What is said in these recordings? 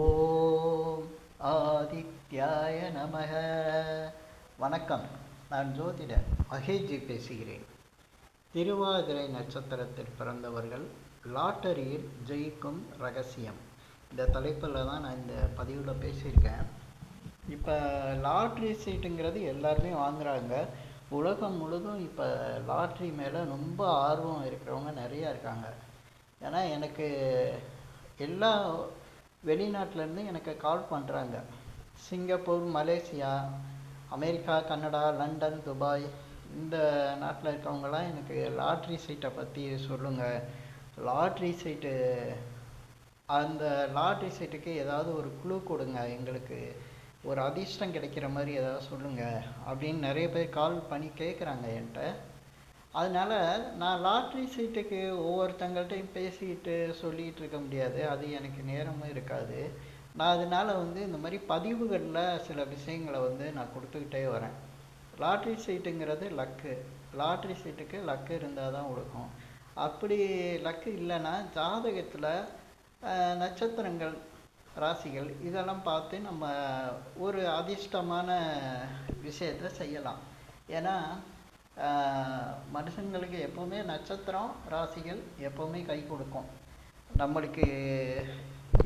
ஓம் ஆதித்யாய நமக. வணக்கம். நான் ஜோதிடர் மகேஜி பேசுகிறேன். திருவாதிரை நட்சத்திரத்தில் பிறந்தவர்கள் லாட்டரியில் ஜெயிக்கும் ரகசியம். இந்த தலைப்பில் தான் நான் இந்த பதிவில் பேசியிருக்கேன். இப்போ லாட்ரி சீட்டுங்கிறது எல்லாருமே வாங்குறாங்க. உலகம் முழுதும் இப்போ லாட்ரி மேலே ரொம்ப ஆர்வம் இருக்கிறவங்க நிறையா இருக்காங்க. ஏன்னா எனக்கு எல்லா வெளிநாட்டிலேருந்து எனக்கு கால் பண்ணுறாங்க Singapore Malaysia America Canada London Dubai இந்த நாட்டில் இருக்கவங்கலாம் எனக்கு லாட்ரி சீட்டை பற்றி சொல்லுங்கள் லாட்ரி சீட்டு அந்த லாட்ரி சீட்டுக்கு ஏதாவது ஒரு குழு கொடுங்க. எங்களுக்கு ஒரு அதிர்ஷ்டம் கிடைக்கிற மாதிரி ஏதாவது சொல்லுங்கள் அப்படின்னு நிறைய பேர் கால் பண்ணி கேட்குறாங்க என்கிட்ட. அதனால் நான் லாட்ரி சீட்டுக்கு ஒவ்வொருத்தங்கள்ட்டையும் பேசிக்கிட்டு சொல்லிகிட்டு இருக்க முடியாது. அது எனக்கு நேரமும் இருக்காது. நான் அதனால் வந்து இந்த மாதிரி பதிவுகளில் சில விஷயங்களை வந்து நான் கொடுத்துக்கிட்டே வரேன். லாட்ரி சீட்டுங்கிறது லக்கு. லாட்ரி சீட்டுக்கு லக்கு இருந்தால் தான் கொடுக்கும் அப்படி லக்கு இல்லைன்னா ஜாதகத்தில் நட்சத்திரங்கள் ராசிகள் இதெல்லாம் பார்த்து நம்ம ஒரு அதிர்ஷ்டமான விஷயத்தை செய்யலாம். ஏன்னா மனுஷங்களுக்கு எப்போவுமே நட்சத்திரம் ராசிகள் எப்போவுமே கை கொடுக்கும். நம்மளுக்கு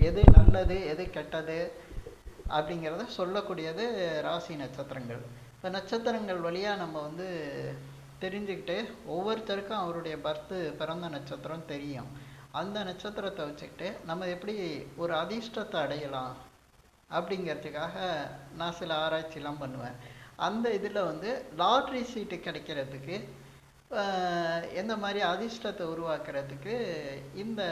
எது நல்லது எது கெட்டது அப்படிங்கிறத சொல்லக்கூடியது ராசி நட்சத்திரங்கள். இப்போ நட்சத்திரங்கள் வழியாக நம்ம வந்து தெரிஞ்சுக்கிட்டு ஒவ்வொருத்தருக்கும் அவருடைய பர்த்து பிறந்த நட்சத்திரம் தெரியும். அந்த நட்சத்திரத்தை வச்சுக்கிட்டு நம்ம எப்படி ஒரு அதிர்ஷ்டத்தை அடையலாம் அப்படிங்கிறதுக்காக நான் சில ஆராய்ச்சிலாம் பண்ணுவேன். அந்த இதில் வந்து லாட்ரி சீட்டு கிடைக்கிறதுக்கு எந்த மாதிரி அதிர்ஷ்டத்தை உருவாக்குறதுக்கு இந்த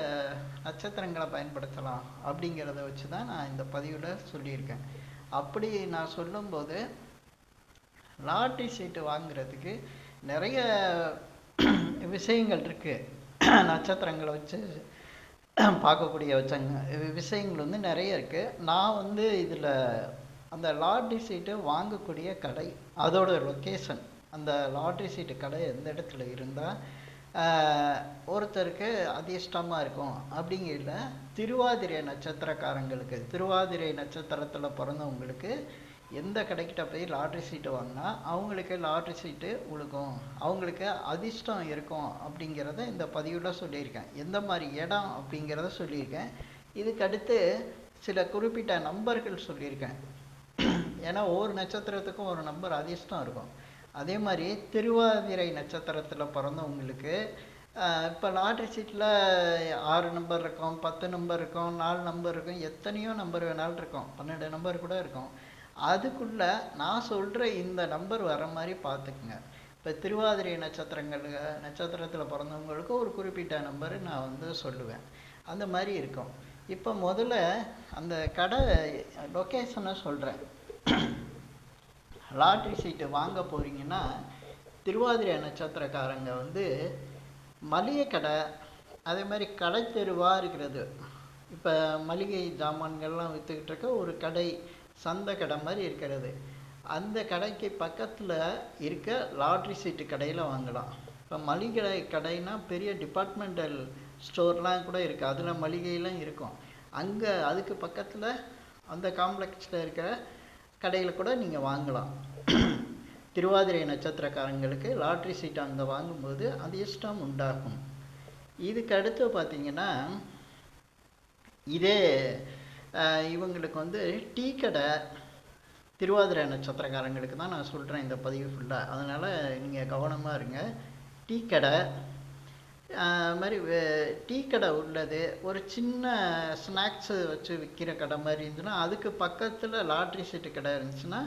நட்சத்திரங்களை பயன்படுத்தலாம் அப்படிங்கிறத வச்சு தான் நான் இந்த பதிவில் சொல்லியிருக்கேன். அப்படி நான் சொல்லும்போது லாட்ரி சீட்டு வாங்குறதுக்கு நிறைய விஷயங்கள் இருக்குது நட்சத்திரங்களை வச்சு பார்க்கக்கூடிய வச்சங்க விஷயங்கள் வந்து நிறைய இருக்குது நான் வந்து இதில் அந்த லாட்ரி சீட்டு வாங்கக்கூடிய கடை அதோட லொக்கேஷன் அந்த லாட்ரி சீட்டு கடை எந்த இடத்துல இருந்தால் ஒருத்தருக்கு அதிர்ஷ்டமாக இருக்கும். அப்படிங்கிறத திருவாதிரை நட்சத்திரக்காரங்களுக்கு திருவாதிரை நட்சத்திரத்தில் பிறந்தவங்களுக்கு எந்த கடைக்கிட்ட போய் லாட்ரி சீட்டு வாங்கினா அவங்களுக்கு லாட்ரி சீட்டு உழுகும். அவங்களுக்கு அதிர்ஷ்டம் இருக்கும் அப்படிங்கிறத இந்த பதிவில் சொல்லியிருக்கேன். எந்த மாதிரி இடம் அப்படிங்கிறத சொல்லியிருக்கேன். இதுக்கடுத்து சில குறிப்பிட்ட நம்பர்கள் சொல்லியிருக்கேன். ஏன்னா ஒவ்வொரு நட்சத்திரத்துக்கும் ஒரு நம்பர் அதிர்ஷ்டம் இருக்கும். அதே மாதிரி திருவாதிரை நட்சத்திரத்தில் பிறந்தவங்களுக்கு இப்போ லாட்ரி சீட்டில் ஆறு நம்பர் இருக்கும் பத்து நம்பர் இருக்கும் நாலு நம்பர் இருக்கும் எத்தனையோ நம்பர் வேணாலும் இருக்கும். பன்னெண்டு நம்பர் கூட இருக்கும். அதுக்குள்ளே நான் சொல்கிற இந்த நம்பர் வர மாதிரி பார்த்துக்குங்க. இப்போ திருவாதிரை நட்சத்திரங்கள் நட்சத்திரத்தில் பிறந்தவங்களுக்கு ஒரு குறிப்பிட்ட நம்பர் நான் வந்து சொல்லுவேன். அந்த மாதிரி இருக்கும். இப்போ முதல்ல அந்த கடை லொக்கேஷனை சொல்கிறேன் லாட்ரி சீட்டு வாங்க போகிறீங்கன்னா திருவாதிரை நட்சத்திரக்காரங்க வந்து மளிகை கடை அதே மாதிரி கடை தெருவாக இருக்கிறது. இப்போ மளிகை ஜாமான்கள்லாம் விற்றுக்கிட்டு இருக்க ஒரு கடை சந்தை கடை மாதிரி இருக்கிறது. அந்த கடைக்கு பக்கத்தில் இருக்க லாட்ரி சீட்டு கடையில் வாங்கலாம். இப்போ மளிகை கடைனா பெரிய டிபார்ட்மெண்டல் ஸ்டோர்லாம் கூட இருக்குது அதில் மளிகையெல்லாம் இருக்கும். அங்கே அதுக்கு பக்கத்தில் அந்த காம்ப்ளெக்ஸில் இருக்கிற கடையில் கூட நீங்கள் வாங்கலாம். திருவாதிரை நட்சத்திரக்காரங்களுக்கு லாட்ரி சீட் அங்கே வாங்கும்போது அதிர்ஷ்டம் உண்டாகும். இதுக்கு அடுத்து பார்த்தீங்கன்னா இதே இவங்களுக்கு வந்து டீ கடை திருவாதிரை நட்சத்திரக்காரங்களுக்கு தான் நான் சொல்கிறேன் இந்த பதிவு ஃபுல்லாக அதனால் நீங்கள் கவனமாக இருங்க. டீ கடை மாதிரி டீ கடை உள்ளது. ஒரு சின்ன ஸ்நாக்ஸு வச்சு விற்கிற கடை மாதிரி இருந்துச்சுன்னா அதுக்கு பக்கத்தில் லாட்ரி சீட்டு கடை இருந்துச்சுன்னா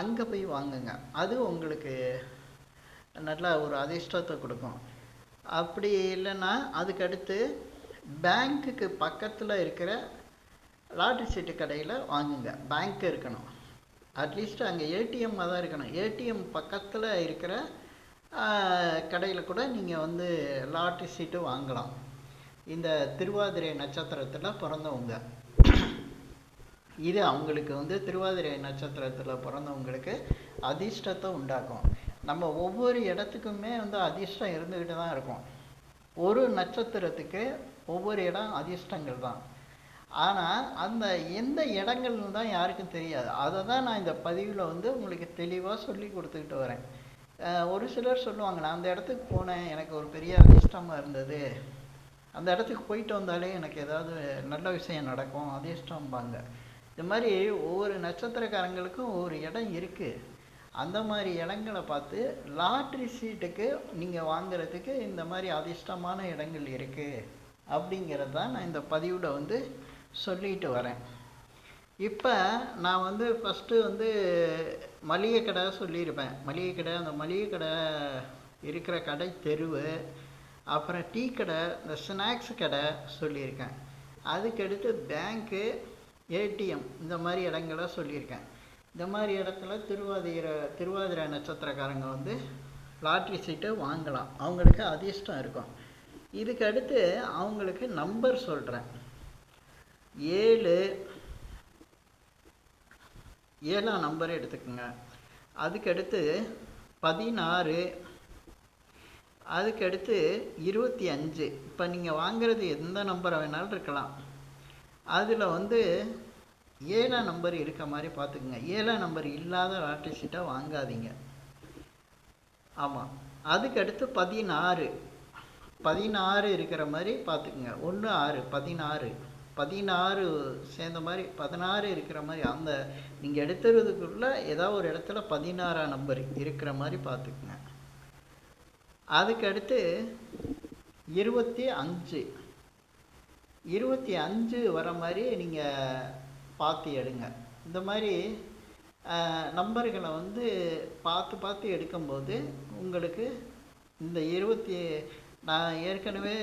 அங்கே போய் வாங்குங்க. அது உங்களுக்கு நல்லா ஒரு அதிர்ஷ்டத்தை கொடுக்கும். அப்படி இல்லைன்னா அதுக்கடுத்து பேங்க்குக்கு பக்கத்தில் இருக்கிற லாட்ரி சீட்டு கடையில் வாங்குங்க. பேங்க் இருக்கணும். அட்லீஸ்ட் அங்கே ஏடிஎம்மாக தான் இருக்கணும். ஏடிஎம் பக்கத்தில் இருக்கிற கடையில் கூட நீங்கள் வந்து லாட்ரி சீட்டு வாங்கலாம். இந்த திருவாதிரை நட்சத்திரத்தில் பிறந்தவங்க. இது அவங்களுக்கு வந்து திருவாதிரை நட்சத்திரத்தில் பிறந்தவங்களுக்கு அதிர்ஷ்டத்தை உண்டாக்கும். நம்ம ஒவ்வொரு இடத்துக்குமே வந்து அதிர்ஷ்டம் இருந்துக்கிட்டு தான் இருக்கும். ஒரு நட்சத்திரத்துக்கு ஒவ்வொரு இடம் அதிர்ஷ்டங்கள் தான். ஆனால் அந்த எந்த இடங்கள்னு தான் யாருக்கும் தெரியாது. அதை தான் நான் இந்த பதிவில் வந்து உங்களுக்கு தெளிவாக சொல்லி கொடுத்துக்கிட்டு வரேன். ஒரு சிலர் சொல்லுவாங்க நான் அந்த இடத்துக்கு போனேன் எனக்கு ஒரு பெரிய அதிர்ஷ்டமாக இருந்தது. அந்த இடத்துக்கு போயிட்டு வந்தாலே எனக்கு ஏதாவது நல்ல விஷயம் நடக்கும் அதிர்ஷ்டம்பாங்க. இந்த மாதிரி ஒவ்வொரு நட்சத்திரக்காரங்களுக்கும் ஒவ்வொரு இடம் இருக்குது அந்த மாதிரி இடங்களை பார்த்து லாட்ரி சீட்டுக்கு நீங்கள் வாங்குறதுக்கு இந்த மாதிரி அதிர்ஷ்டமான இடங்கள் இருக்குது அப்படிங்கிறது தான் நான் இந்த பதிவில் வந்து சொல்லிட்டு வரேன். இப்போ நான் வந்து ஃபஸ்ட்டு வந்து மளிகை கடை சொல்லியிருப்பேன். மளிகை கடை அந்த மளிகை கடை இருக்கிற கடை தெருவு அப்புறம் டீ கடை இந்த ஸ்நாக்ஸ் கடை சொல்லியிருக்கேன். அதுக்கடுத்து பேங்க்கு ஏடிஎம் இந்த மாதிரி இடங்கள சொல்லியிருக்கேன். இந்த மாதிரி இடத்துல திருவாதிர திருவாதிரை நட்சத்திரக்காரங்க வந்து லாட்ரி சீட்டை வாங்கலாம். அவங்களுக்கு அதிர்ஷ்டம் இருக்கும். இதுக்கு அடுத்து அவங்களுக்கு நம்பர் சொல்கிறேன் ஏழு ஏழாம் நம்பர் எடுத்துக்கோங்க. அதுக்கடுத்து பதினாறு அதுக்கடுத்து இருபத்தி அஞ்சு. இப்போ நீங்கள் வாங்குறது எந்த நம்பரை வேணாலும் இருக்கலாம். அதில் வந்து ஏழாம் நம்பர் இருக்க மாதிரி பார்த்துக்குங்க ஏழாம் நம்பர் இல்லாத லாட்டரி சீட்டை வாங்காதீங்க. ஆமாம் அதுக்கடுத்து பதினாறு. பதினாறு இருக்கிற மாதிரி பார்த்துக்குங்க ஒன்று ஆறு பதினாறு. பதினாறு சேர்ந்த மாதிரி பதினாறு இருக்கிற மாதிரி அந்த நீங்கள் எடுத்துறதுக்குள்ள ஏதாவது ஒரு இடத்துல பதினாறாம் நம்பர் இருக்கிற மாதிரி பார்த்துக்குங்க. அதுக்கடுத்து இருபத்தி அஞ்சு. இருபத்தி அஞ்சு வர மாதிரி நீங்கள் பார்த்து எடுங்க. இந்த மாதிரி நம்பர்களை வந்து பார்த்து பார்த்து எடுக்கும்போது உங்களுக்கு இந்த இருபத்தி நான் ஏற்கனவே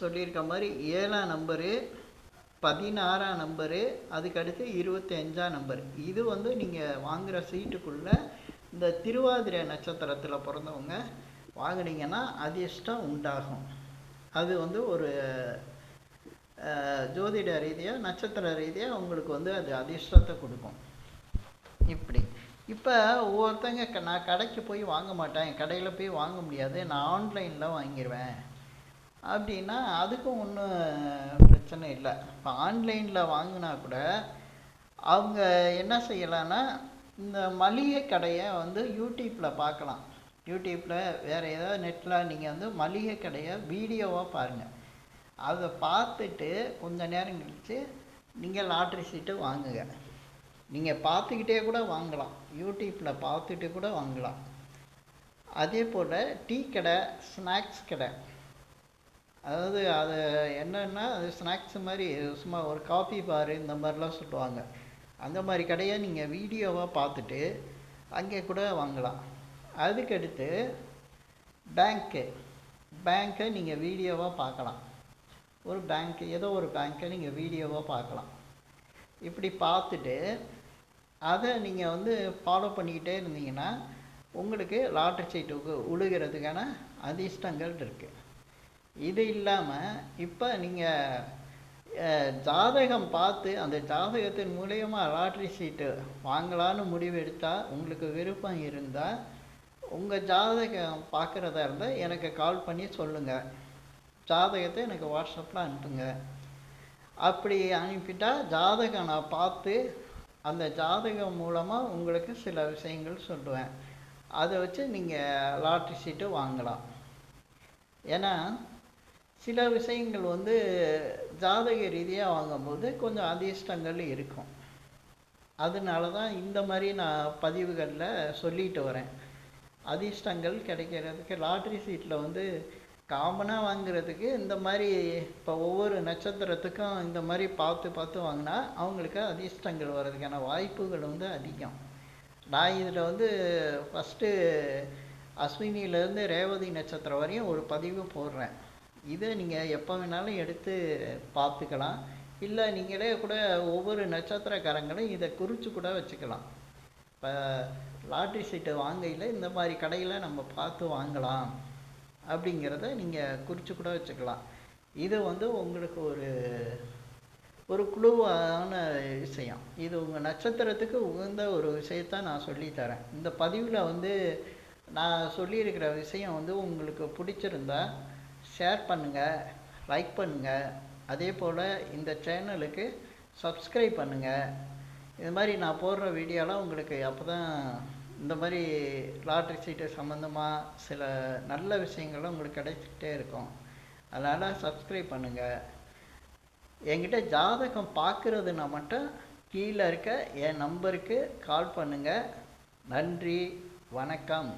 சொல்லியிருக்க மாதிரி ஏழாம் நம்பரு பதினாறாம் நம்பரு அதுக்கடுத்து இருபத்தி அஞ்சாம் நம்பர். இது வந்து நீங்கள் வாங்குகிற சீட்டுக்குள்ளே இந்த திருவாதிரை நட்சத்திரத்தில் பிறந்தவங்க வாங்குனீங்கன்னா அதிர்ஷ்டம் உண்டாகும். அது வந்து ஒரு ஜோதிட ரீதியாக நட்சத்திர ரீதியாக உங்களுக்கு வந்து அது அதிர்ஷ்டத்தை கொடுக்கும். இப்படி. இப்போ ஒவ்வொருத்தங்க க- நான் கடைக்கு போய் வாங்க மாட்டேன். கடையில் போய் வாங்க முடியாது. நான் ஆன்லைனில் வாங்கிடுவேன் அப்படின்னா அதுக்கும் ஒன்றும் பிரச்சனை இல்லை. இப்போ ஆன்லைனில் வாங்கினா கூட அவங்க என்ன செய்யலான்னா இந்த மளிகை கடையை வந்து யூடியூப்பில் பார்க்கலாம் யூடியூப்பில் வேறு ஏதாவது நெட்டில் நீங்கள் வந்து மளிகை கடையை வீடியோவாக பாருங்கள் அதை பார்த்துட்டு கொஞ்ச நேரம் கழித்து நீங்கள் லாட்ரி சீட்டு வாங்குங்க. நீங்கள் பார்த்துக்கிட்டே கூட வாங்கலாம். யூடியூப்பில் பார்த்துட்டு கூட வாங்கலாம். அதே போல் டீ கடை ஸ்நாக்ஸ் கடை. அதாவது அது என்னென்னா அது ஸ்நாக்ஸ் மாதிரி சும்மா ஒரு காஃபி பார் இந்த மாதிரிலாம் சொல்லுவாங்க. அந்த மாதிரி கடையை நீங்கள் வீடியோவாக பார்த்துட்டு அங்கே கூட வாங்கலாம். அதுக்கடுத்து பேங்க்கு பேங்க்கை நீங்கள் வீடியோவாக பார்க்கலாம். ஒரு பேங்க் ஏதோ ஒரு பேங்க்கை நீங்கள் வீடியோவாக பார்க்கலாம். இப்படி பார்த்துட்டு அதை நீங்கள் வந்து ஃபாலோ பண்ணிக்கிட்டே இருந்தீங்கன்னா உங்களுக்கு லாட்டரி சீட்டுக்கு உழுகிறதுக்கான அதிர்ஷ்டங்கள் இருக்குது இது இல்லாமல் இப்போ நீங்கள் ஜாதகம் பார்த்து அந்த ஜாதகத்தின் மூலயமா லாட்ரி சீட்டு வாங்கலான்னு முடிவு எடுத்தால் உங்களுக்கு விருப்பம் இருந்தால் உங்கள் ஜாதகம் பார்க்குறதா இருந்தால் எனக்கு கால் பண்ணி சொல்லுங்கள் ஜாதகத்தை எனக்கு வாட்ஸ்அப்பில் அனுப்புங்க. அப்படி அனுப்பிட்டால் ஜாதகம் நான் பார்த்து அந்த ஜாதகம் மூலமாக உங்களுக்கு சில விஷயங்கள் சொல்லுவேன். அதை வச்சு நீங்கள் லாட்ரி சீட்டு வாங்கலாம். ஏன்னா சில விஷயங்கள் வந்து ஜாதக ரீதியாக வாங்கும்போது கொஞ்சம் அதிர்ஷ்டங்கள் இருக்கும். அதனால தான் இந்த மாதிரி நான் பதிவுகளில் சொல்லிட்டு வரேன். அதிர்ஷ்டங்கள் கிடைக்கிறதுக்கு லாட்ரி சீட்டில் வந்து காமனாக வாங்குறதுக்கு இந்த மாதிரி இப்போ ஒவ்வொரு நட்சத்திரத்துக்கும் இந்த மாதிரி பார்த்து பார்த்து வாங்கினா அவங்களுக்கு அதிர்ஷ்டங்கள் வர்றதுக்கான வாய்ப்புகள் வந்து அதிகம். நான் இதில் வந்து ஃபஸ்ட்டு அஸ்வினியிலேருந்து ரேவதி நட்சத்திரம் வரையும் ஒரு பதிவு போடுறேன். இதை நீங்கள் எப்போ வேணாலும் எடுத்து பார்த்துக்கலாம். இல்லை நீங்களே கூட ஒவ்வொரு நட்சத்திரக்காரங்களும் இதை குறித்து கூட வச்சுக்கலாம். இப்போ லாட்ரி சீட்டை வாங்கையில் இந்த மாதிரி கடையில் நம்ம பார்த்து வாங்கலாம் அப்படிங்கிறத நீங்கள் குறித்து கூட வச்சுக்கலாம். இது வந்து உங்களுக்கு ஒரு ஒரு குழுவான விஷயம். இது உங்கள் நட்சத்திரத்துக்கு உகந்த ஒரு விஷயத்தை நான் சொல்லித்தரேன் இந்த பதிவில் வந்து நான் சொல்லியிருக்கிற விஷயம் வந்து உங்களுக்கு பிடிச்சிருந்தா ஷேர் பண்ணுங்கள் லைக் பண்ணுங்கள் அதே போல் இந்த சேனலுக்கு சப்ஸ்கிரைப் பண்ணுங்கள் இது மாதிரி நான் போடுற வீடியோலாம் உங்களுக்கு அப்போ தான் இந்த மாதிரி லாட்ரி சீட்டு சம்மந்தமாக சில நல்ல விஷயங்களும் உங்களுக்கு கிடைச்சிக்கிட்டே இருக்கும். அதனால் சப்ஸ்கிரைப் பண்ணுங்கள் என்கிட்ட ஜாதகம் பார்க்குறதுனா மட்டும் கீழே இருக்க என் நம்பருக்கு கால் பண்ணுங்கள் நன்றி வணக்கம்.